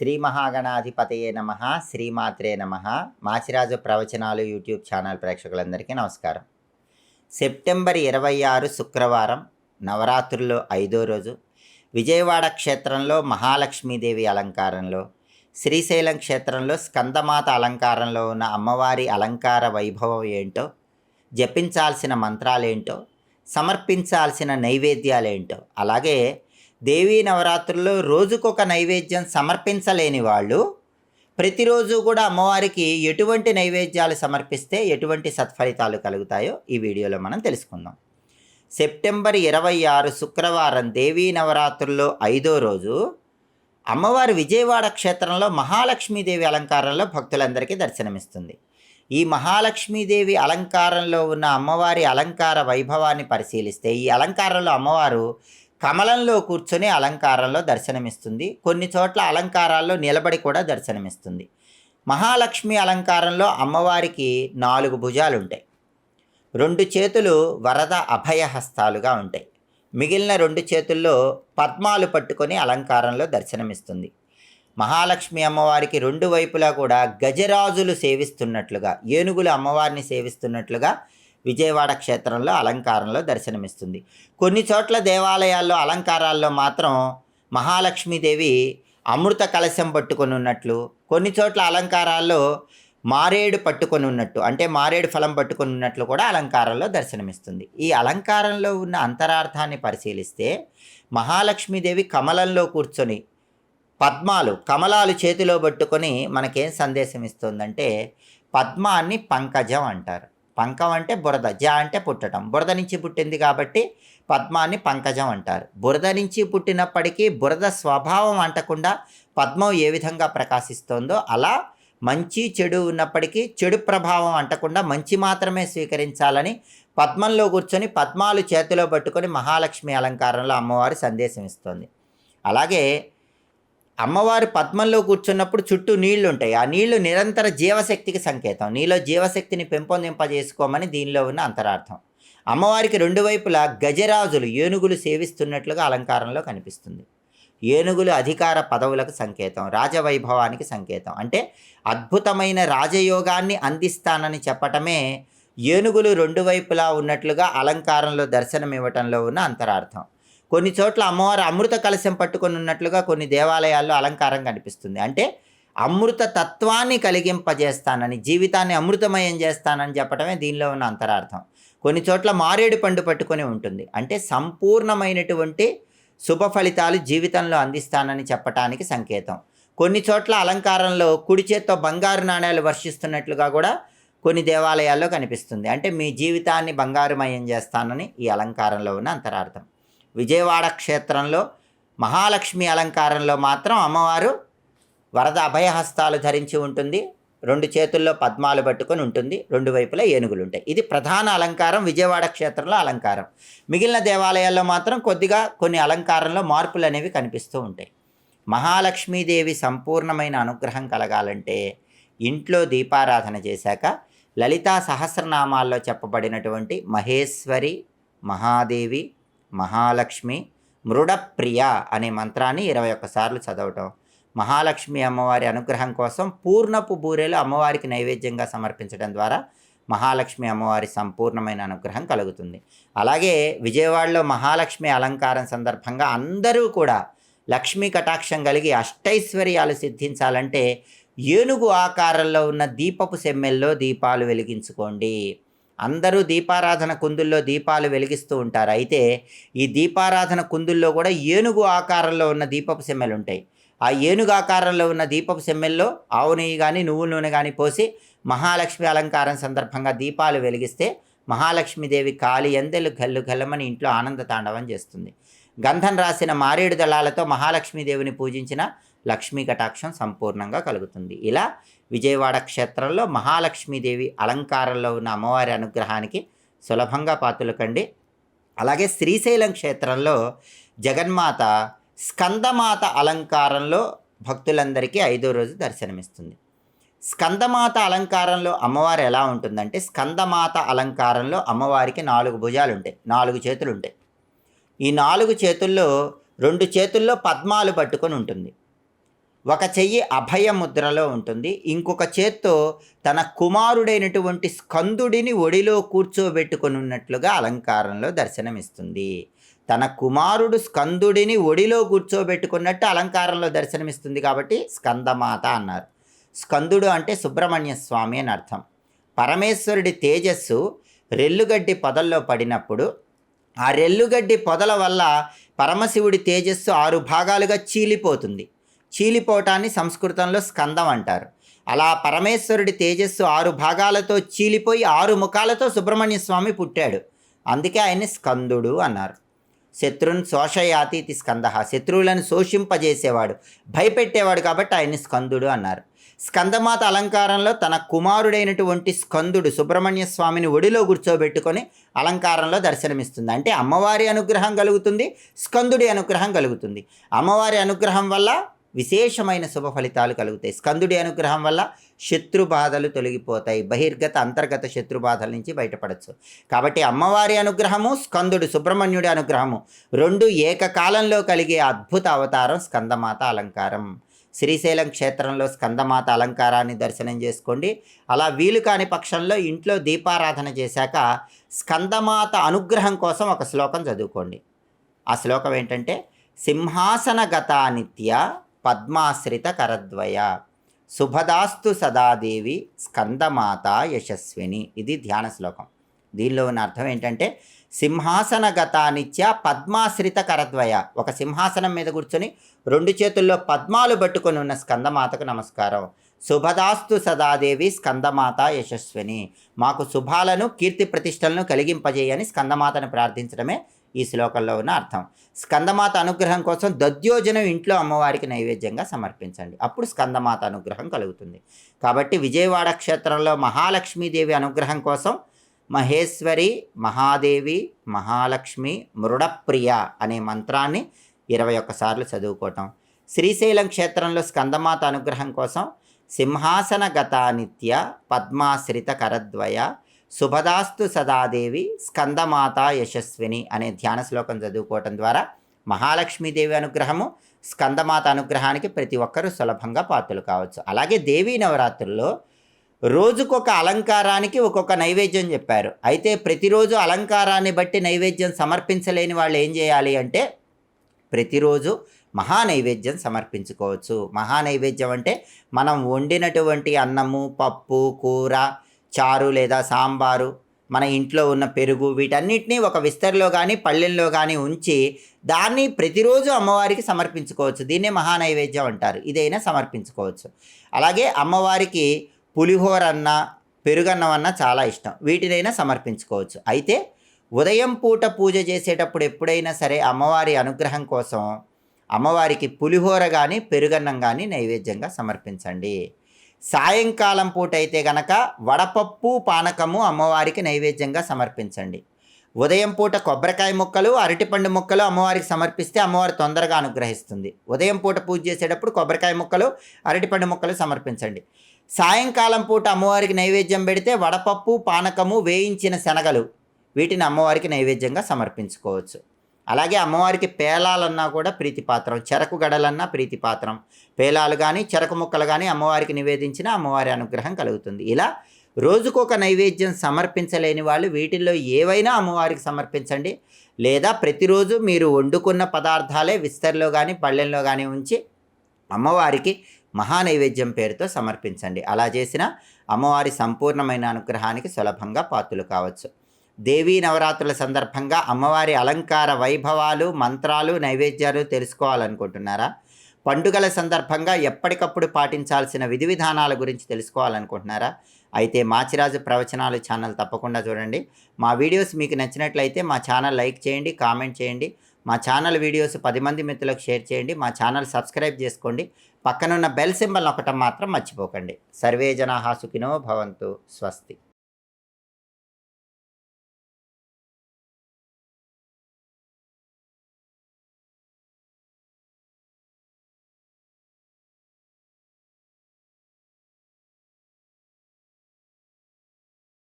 శ్రీ మహాగణాధిపతయే నమ శ్రీమాత్రే నమ. మాచిరాజు ప్రవచనాలు యూట్యూబ్ ఛానల్ ప్రేక్షకులందరికీ నమస్కారం. సెప్టెంబర్ ఇరవై ఆరు శుక్రవారం నవరాత్రుల్లో ఐదో రోజు విజయవాడ క్షేత్రంలో మహాలక్ష్మీదేవి అలంకారంలో శ్రీశైలం క్షేత్రంలో స్కందమాత అలంకారంలో ఉన్న అమ్మవారి అలంకార వైభవం ఏంటో జపించాల్సిన మంత్రాలేంటో సమర్పించాల్సిన నైవేద్యాలేంటో అలాగే దేవీ నవరాత్రుల్లో రోజుకొక నైవేద్యం సమర్పించలేని వాళ్ళు ప్రతిరోజు కూడా అమ్మవారికి ఎటువంటి నైవేద్యాలు సమర్పిస్తే ఎటువంటి సత్ఫలితాలు కలుగుతాయో ఈ వీడియోలో మనం తెలుసుకుందాం. సెప్టెంబర్ ఇరవై ఆరు శుక్రవారం దేవీ నవరాత్రుల్లో ఐదో రోజు అమ్మవారి విజయవాడ క్షేత్రంలో మహాలక్ష్మీదేవి అలంకారంలో భక్తులందరికీ దర్శనమిస్తుంది. ఈ మహాలక్ష్మీదేవి అలంకారంలో ఉన్న అమ్మవారి అలంకార వైభవాన్ని పరిశీలిస్తే ఈ అలంకారంలో అమ్మవారు కమలంలో కూర్చొని అలంకారంలో దర్శనమిస్తుంది. కొన్ని చోట్ల అలంకారాల్లో నిలబడి కూడా దర్శనమిస్తుంది. మహాలక్ష్మి అలంకారంలో అమ్మవారికి నాలుగు భుజాలు ఉంటాయి రెండు చేతులు వరద అభయహస్తాలుగా ఉంటాయి. మిగిలిన రెండు చేతుల్లో పద్మాలు పట్టుకొని అలంకారంలో దర్శనమిస్తుంది. మహాలక్ష్మి అమ్మవారికి రెండు వైపులా కూడా గజరాజులు సేవిస్తున్నట్లుగా ఏనుగులు అమ్మవారిని సేవిస్తున్నట్లుగా విజయవాడ క్షేత్రంలో అలంకారంలో దర్శనమిస్తుంది. కొన్ని చోట్ల దేవాలయాల్లో అలంకారాల్లో మాత్రం మహాలక్ష్మీదేవి అమృత కలశం పట్టుకొని ఉన్నట్లు కొన్ని చోట్ల అలంకారాల్లో మారేడు పట్టుకొని ఉన్నట్టు అంటే మారేడు ఫలం పట్టుకొని ఉన్నట్లు కూడా అలంకారంలో దర్శనమిస్తుంది. ఈ అలంకారంలో ఉన్న అంతరార్థాన్ని పరిశీలిస్తే మహాలక్ష్మీదేవి కమలంలో కూర్చొని పద్మాలు కమలాలు చేతిలో పట్టుకొని మనకేం సందేశం ఇస్తుందంటే పద్మాన్ని పంకజం అంటారు. పంకం అంటే బురద జ అంటే పుట్టడం. బురద నుంచి పుట్టింది కాబట్టి పద్మాన్ని పంకజం అంటారు. బురద నుంచి పుట్టినప్పటికీ బురద స్వభావం అంటకుండా పద్మం ఏ విధంగా ప్రకాశిస్తోందో అలా మంచి చెడు ఉన్నప్పటికీ చెడు ప్రభావం అంటకుండా మంచి మాత్రమే స్వీకరించాలని పద్మంలో కూర్చొని పద్మాలు చేతిలో పట్టుకొని మహాలక్ష్మి అలంకారంలో అమ్మవారి సందేశం ఇస్తోంది. అలాగే అమ్మవారు పద్మంలో కూర్చున్నప్పుడు చుట్టూ నీళ్ళు ఉంటాయి ఆ నీళ్ళు నిరంతర జీవశక్తికి సంకేతం. నీలో జీవశక్తిని పెంపొందింపజేసుకోమని దీనిలో ఉన్న అంతరార్థం. అమ్మవారికి రెండు వైపులా గజరాజులు ఏనుగులు సేవిస్తున్నట్లుగా అలంకారంలో కనిపిస్తుంది. ఏనుగులు అధికార పదవులకు సంకేతం రాజవైభవానికి సంకేతం. అంటే అద్భుతమైన రాజయోగాన్ని అందిస్తానని చెప్పటమే ఏనుగులు రెండు వైపులా ఉన్నట్లుగా అలంకారంలో దర్శనం ఇవ్వటంలో ఉన్న అంతరార్థం. కొన్ని చోట్ల అమ్మవారు అమృత కలశం పట్టుకొని ఉన్నట్లుగా కొన్ని దేవాలయాల్లో అలంకారం కనిపిస్తుంది. అంటే అమృత తత్వాన్ని కలిగింపజేస్తానని జీవితాన్ని అమృతమయం చేస్తానని చెప్పడమే దీనిలో ఉన్న అంతరార్థం. కొన్ని చోట్ల మారేడు పండు పట్టుకొని ఉంటుంది. అంటే సంపూర్ణమైనటువంటి శుభ ఫలితాలు జీవితంలో అందిస్తానని చెప్పటానికి సంకేతం. కొన్ని చోట్ల అలంకారంలో కుడి చేత్తో బంగారు నాణ్యాలు వర్షిస్తున్నట్లుగా కూడా కొన్ని దేవాలయాల్లో కనిపిస్తుంది. అంటే మీ జీవితాన్ని బంగారుమయం చేస్తానని ఈ అలంకారంలో ఉన్న అంతరార్థం. విజయవాడ క్షేత్రంలో మహాలక్ష్మి అలంకారంలో మాత్రం అమ్మవారు వరద అభయహస్తాలు ధరించి ఉంటుంది. రెండు చేతుల్లో పద్మాలు పట్టుకొని ఉంటుంది. రెండు వైపులా ఏనుగులు ఉంటాయి. ఇది ప్రధాన అలంకారం విజయవాడ క్షేత్రంలో అలంకారం. మిగిలిన దేవాలయాల్లో మాత్రం కొద్దిగా కొన్ని అలంకారంలో మార్పులు అనేవి కనిపిస్తూ ఉంటాయి. మహాలక్ష్మీదేవి సంపూర్ణమైన అనుగ్రహం కలగాలంటే ఇంట్లో దీపారాధన చేశాక లలితా సహస్రనామాల్లో చెప్పబడినటువంటి మహేశ్వరి మహాదేవి మహాలక్ష్మి మృడప్రియ అనే మంత్రాన్ని ఇరవై ఒక్కసార్లు చదవటం. మహాలక్ష్మి అమ్మవారి అనుగ్రహం కోసం పూర్ణపు బూరెలు అమ్మవారికి నైవేద్యంగా సమర్పించడం ద్వారా మహాలక్ష్మి అమ్మవారి సంపూర్ణమైన అనుగ్రహం కలుగుతుంది. అలాగే విజయవాడలో మహాలక్ష్మి అలంకారం సందర్భంగా అందరూ కూడా లక్ష్మీ కటాక్షం కలిగి అష్టైశ్వర్యాలు సిద్ధించాలంటే ఏనుగు ఆకారంలో ఉన్న దీపపు సెమ్మెల్లో దీపాలు వెలిగించుకోండి. అందరూ దీపారాధన కుందుల్లో దీపాలు వెలిగిస్తూ ఉంటారు. అయితే ఈ దీపారాధన కుందుల్లో కూడా ఏనుగు ఆకారంలో ఉన్న దీపపు సెమ్మెలు ఉంటాయి. ఆ ఏనుగు ఆకారంలో ఉన్న దీపపు సెమ్మెల్లో ఆవు నెయ్యి కానీ నువ్వుల నూనె కానీ పోసి మహాలక్ష్మి అలంకారం సందర్భంగా దీపాలు వెలిగిస్తే మహాలక్ష్మీదేవి కాలి ఎందెలు గల్లు గల్లమని ఇంట్లో ఆనంద తాండవం చేస్తుంది. గంధం రాసిన మారేడు దళాలతో మహాలక్ష్మీదేవిని పూజించిన లక్ష్మీ కటాక్షం సంపూర్ణంగా కలుగుతుంది. ఇలా విజయవాడ క్షేత్రంలో మహాలక్ష్మీదేవి అలంకారంలో ఉన్న అమ్మవారి అనుగ్రహానికి సులభంగా పాత్రలు కండి అలాగే శ్రీశైలం క్షేత్రంలో జగన్మాత స్కందమాత అలంకారంలో భక్తులందరికీ ఐదో రోజు దర్శనమిస్తుంది. స్కందమాత అలంకారంలో అమ్మవారు ఎలా ఉంటుందంటే స్కందమాత అలంకారంలో అమ్మవారికి నాలుగు భుజాలు ఉంటాయి నాలుగు చేతులు ఉంటాయి ఈ నాలుగు చేతుల్లో రెండు చేతుల్లో పద్మాలు పట్టుకొని ఉంటుంది. ఒక చెయ్యి అభయ ముద్రలో ఉంటుంది. ఇంకొక చేత్తో తన కుమారుడైనటువంటి స్కందుడిని ఒడిలో కూర్చోబెట్టుకుని ఉన్నట్లుగా అలంకారంలో దర్శనమిస్తుంది. తన కుమారుడు స్కందుడిని ఒడిలో కూర్చోబెట్టుకున్నట్టు అలంకారంలో దర్శనమిస్తుంది కాబట్టి స్కందమాత అన్నారు. స్కందుడు అంటే సుబ్రహ్మణ్య స్వామి అని అర్థం. పరమేశ్వరుడి తేజస్సు రెల్లుగడ్డి పొదల్లో పడినప్పుడు ఆ రెల్లుగడ్డి పొదల వల్ల పరమశివుడి తేజస్సు ఆరు భాగాలుగా చీలిపోతుంది. చీలిపోవటాన్ని సంస్కృతంలో స్కందం అంటారు. అలా పరమేశ్వరుడి తేజస్సు ఆరు భాగాలతో చీలిపోయి ఆరు ముఖాలతో సుబ్రహ్మణ్య స్వామి పుట్టాడు. అందుకే ఆయన్ని స్కందుడు అన్నారు. శత్రున్ శోషయాతి ఇది స్కంద శత్రువులను శోషింపజేసేవాడు భయపెట్టేవాడు కాబట్టి ఆయన్ని స్కందుడు అన్నారు. స్కందమాత అలంకారంలో తన కుమారుడైనటువంటి స్కందుడు సుబ్రహ్మణ్య స్వామిని ఒడిలో కూర్చోబెట్టుకొని అలంకారంలో దర్శనమిస్తుంది. అంటే అమ్మవారి అనుగ్రహం కలుగుతుంది స్కందుడి అనుగ్రహం కలుగుతుంది. అమ్మవారి అనుగ్రహం వల్ల విశేషమైన శుభ ఫలితాలు కలుగుతాయి. స్కందుడి అనుగ్రహం వల్ల శత్రు బాధలు తొలగిపోతాయి. బహిర్గత అంతర్గత శత్రు బాధల నుంచి బయటపడచ్చు. కాబట్టి అమ్మవారి అనుగ్రహము స్కందుడు సుబ్రహ్మణ్యుడి అనుగ్రహము రెండు ఏకకాలంలో కలిగే అద్భుత అవతారం స్కందమాత అలంకారం. శ్రీశైలం క్షేత్రంలో స్కందమాత అలంకారాన్ని దర్శనం చేసుకోండి. అలా వీలు కాని పక్షంలో ఇంట్లో దీపారాధన చేశాక స్కందమాత అనుగ్రహం కోసం ఒక శ్లోకం చదువుకోండి. ఆ శ్లోకం ఏంటంటే సింహాసనగత నిత్య పద్మాశ్రిత కరద్వయ శుభదాస్తు సదాదేవి స్కందమాత యశస్విని. ఇది ధ్యాన శ్లోకం. దీనిలో ఉన్న అర్థం ఏంటంటే సింహాసన గతానిత్య పద్మాశ్రిత కరద్వయ ఒక సింహాసనం మీద కూర్చొని రెండు చేతుల్లో పద్మాలు పట్టుకొని ఉన్న స్కందమాతకు నమస్కారం. శుభదాస్తు సదాదేవి స్కందమాత యశస్విని. మాకు శుభాలను కీర్తి ప్రతిష్టలను కలిగింపజేయని స్కందమాతను ప్రార్థించడమే ఈ శ్లోకంలో ఉన్న అర్థం. స్కందమాత అనుగ్రహం కోసం దద్యోజనం ఇంట్లో అమ్మవారికి నైవేద్యంగా సమర్పించండి. అప్పుడు స్కందమాత అనుగ్రహం కలుగుతుంది. కాబట్టి విజయవాడ క్షేత్రంలో మహాలక్ష్మీదేవి అనుగ్రహం కోసం మహేశ్వరి మహాదేవి మహాలక్ష్మి మృడప్రియ అనే మంత్రాన్ని ఇరవై ఒక్కసార్లు చదువుకోవటం. శ్రీశైలం క్షేత్రంలో స్కందమాత అనుగ్రహం కోసం సింహాసన గతానిత్య పద్మాశ్రిత కరద్వయ శుభదాస్తు సదాదేవి స్కందమాత యశస్విని అనే ధ్యాన శ్లోకం చదువుకోవటం ద్వారా మహాలక్ష్మీదేవి అనుగ్రహము స్కందమాత అనుగ్రహానికి ప్రతి ఒక్కరూ సులభంగా పాత్రలు కావచ్చు. అలాగే దేవీ నవరాత్రుల్లో రోజుకొక అలంకారానికి ఒక్కొక్క నైవేద్యం చెప్పారు. అయితే ప్రతిరోజు అలంకారాన్ని బట్టి నైవేద్యం సమర్పించలేని వాళ్ళు ఏం చేయాలి అంటే ప్రతిరోజు మహా నైవేద్యం సమర్పించుకోవచ్చు. మహా నైవేద్యం అంటే మనం వండినటువంటి అన్నము పప్పు కూర చారు లేదా సాంబారు మన ఇంట్లో ఉన్న పెరుగు వీటన్నిటినీ ఒక విస్తరిలో కానీ పళ్ళెల్లో కానీ ఉంచి దాన్ని ప్రతిరోజు అమ్మవారికి సమర్పించుకోవచ్చు. దీన్నే మహానైవేద్యం అంటారు. ఇదైనా సమర్పించుకోవచ్చు. అలాగే అమ్మవారికి పులిహోర అన్న పెరుగన్నం అన్న చాలా ఇష్టం. వీటినైనా సమర్పించుకోవచ్చు. అయితే ఉదయం పూట పూజ చేసేటప్పుడు ఎప్పుడైనా సరే అమ్మవారి అనుగ్రహం కోసం అమ్మవారికి పులిహోర కానీ పెరుగన్నం కానీ నైవేద్యంగా సమర్పించండి. సాయంకాలం పూట అయితే గనక వడపప్పు పానకము అమ్మవారికి నైవేద్యంగా సమర్పించండి. ఉదయం పూట కొబ్బరికాయ ముక్కలు అరటిపండు ముక్కలు అమ్మవారికి సమర్పిస్తే అమ్మవారి తొందరగా అనుగ్రహిస్తుంది. ఉదయం పూట పూజ చేసేటప్పుడు కొబ్బరికాయ ముక్కలు అరటిపండు ముక్కలు సమర్పించండి. సాయంకాలం పూట అమ్మవారికి నైవేద్యం పెడితే వడపప్పు పానకము వేయించిన శనగలు వీటిని అమ్మవారికి నైవేద్యంగా సమర్పించుకోవచ్చు. అలాగే అమ్మవారికి పేలాలన్నా కూడా ప్రీతిపాత్రం చెరకు గడలన్నా ప్రీతిపాత్రం పేలాలు కానీ చెరకు ముక్కలు కానీ అమ్మవారికి నివేదించిన అమ్మవారి అనుగ్రహం కలుగుతుంది. ఇలా రోజుకొక నైవేద్యం సమర్పించలేని వాళ్ళు వీటిల్లో ఏవైనా అమ్మవారికి సమర్పించండి. లేదా ప్రతిరోజు మీరు వండుకున్న పదార్థాలే విస్తరిలో కానీ పళ్ళెంలో కానీ ఉంచి అమ్మవారికి మహానైవేద్యం పేరుతో సమర్పించండి. అలా చేసిన అమ్మవారి సంపూర్ణమైన అనుగ్రహానికి సులభంగా పాత్రలు కావచ్చు. దేవీ నవరాత్రుల సందర్భంగా అమ్మవారి అలంకార వైభవాలు మంత్రాలు నైవేద్యాలు తెలుసుకోవాలనుకుంటున్నారా? పండుగల సందర్భంగా ఎప్పటికప్పుడు పాటించాల్సిన విధి విధానాల గురించి తెలుసుకోవాలనుకుంటున్నారా? అయితే మాచిరాజు ప్రవచనాలు ఛానల్ తప్పకుండా చూడండి. మా వీడియోస్ మీకు నచ్చినట్లయితే మా ఛానల్ లైక్ చేయండి కామెంట్ చేయండి. మా ఛానల్ వీడియోస్ పది మంది మిత్రులకు షేర్ చేయండి. మా ఛానల్ సబ్స్క్రైబ్ చేసుకోండి. పక్కనున్న బెల్ సింబల్ ఒకటం మాత్రం మర్చిపోకండి. సర్వే జనాహా సుఖినో భవంతు. స్వస్తి.